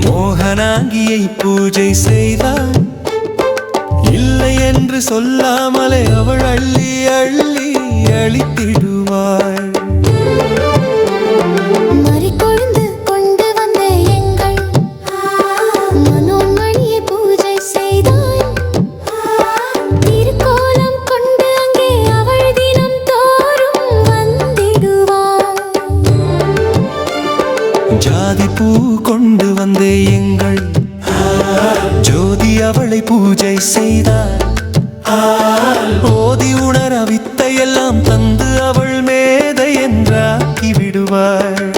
மோகனாங்கியை பூஜை செய்தாள் இல்லை என்று சொல்லாமலே அவள் அள்ளி அள்ளி அழித்திடுவாள் ஜாதி பூ கொண்டு வந்தே எங்கள் ஜோதி அவளை பூஜை செய்தார். ஓதி உணர வித்தையெல்லாம் தந்து அவள் மேதை என்றாக்கி விடுவாள்.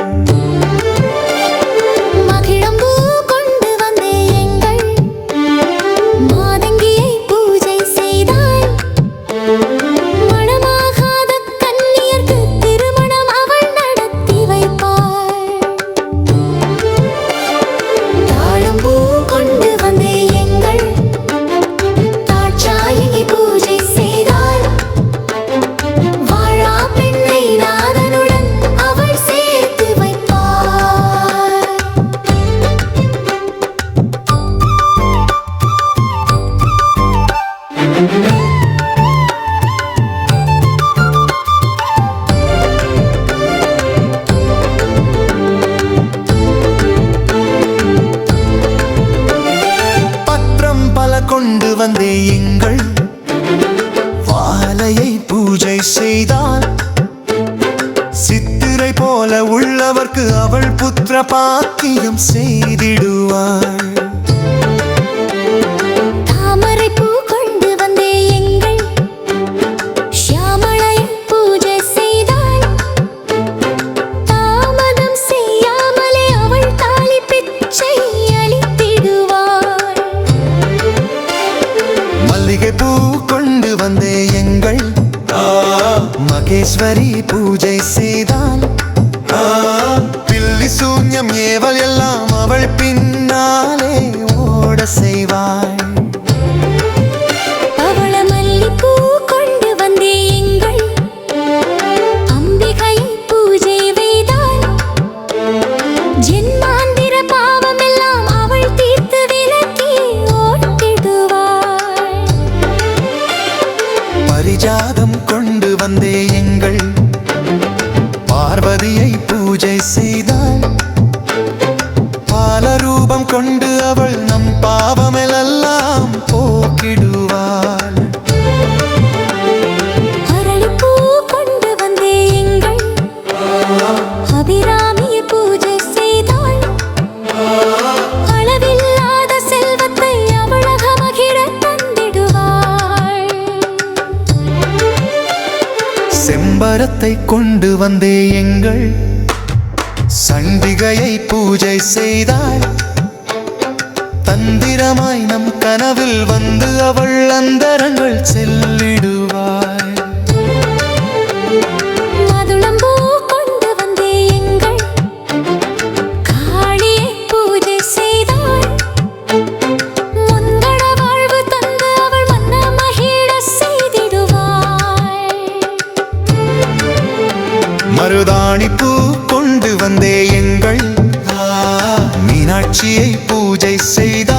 செய்தால் சித்திரை போல உள்ளவர்க்கு அவள் புத்திர பாக்கியம் செய்திடுவாள். மகேஸ்வரி பூஜை செய்தால் பில்லி சூன்யம் ஏவல் எல்லாம் அவள் பின்னாலே ஓட செய்வாள். செம்பரத்தை கொண்டு வந்தே எங்கள் சண்டிகையை பூஜை செய்தாய். தந்திரமாய் நம் கனவில் வந்து அவள் அந்தரங்கள் செல்லிடுவாள் மருதாணி பூ கொண்டு வந்தே எங்கள். மீனாட்சியை பூஜை செய்த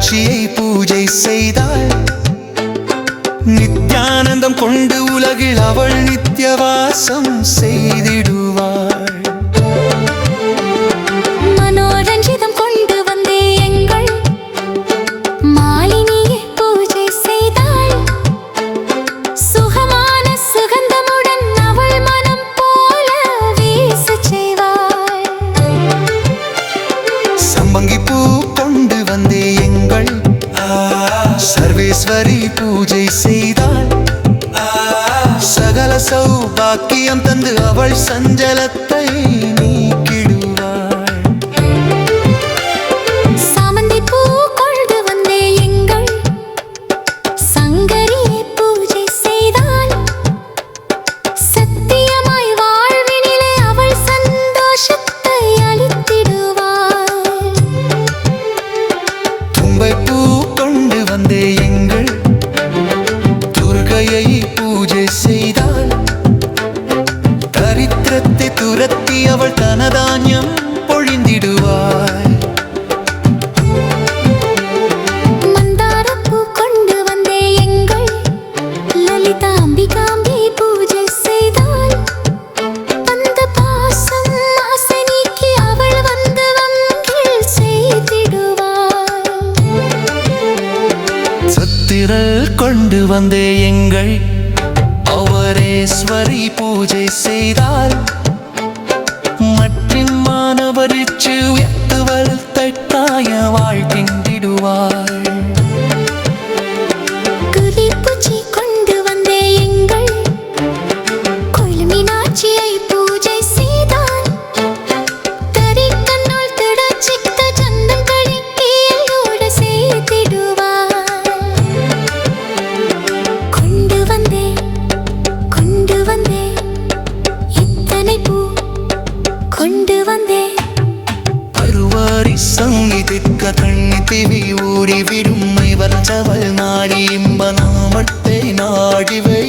மீனாட்சியை பூஜை செய்தாள். நித்யானந்தம் கொண்டு உலகில் அவள் நித்தியவாசம் செய்திடுவாள். சர்வேஸ்வரி பூஜை செய்தாள். சகல சௌபாக்கியம் தந்து அவள் சஞ்சலத்தை நீ கொண்டு வந்தே எங்கள் அவரேஸ்வரி பூஜை செய்தார். மற்றின் மாணவரிச்சு பிற்க கண் திவி ஊறி விரும்மை வந்தவள் நாடி இன்ப நாமத்தை நாடிவை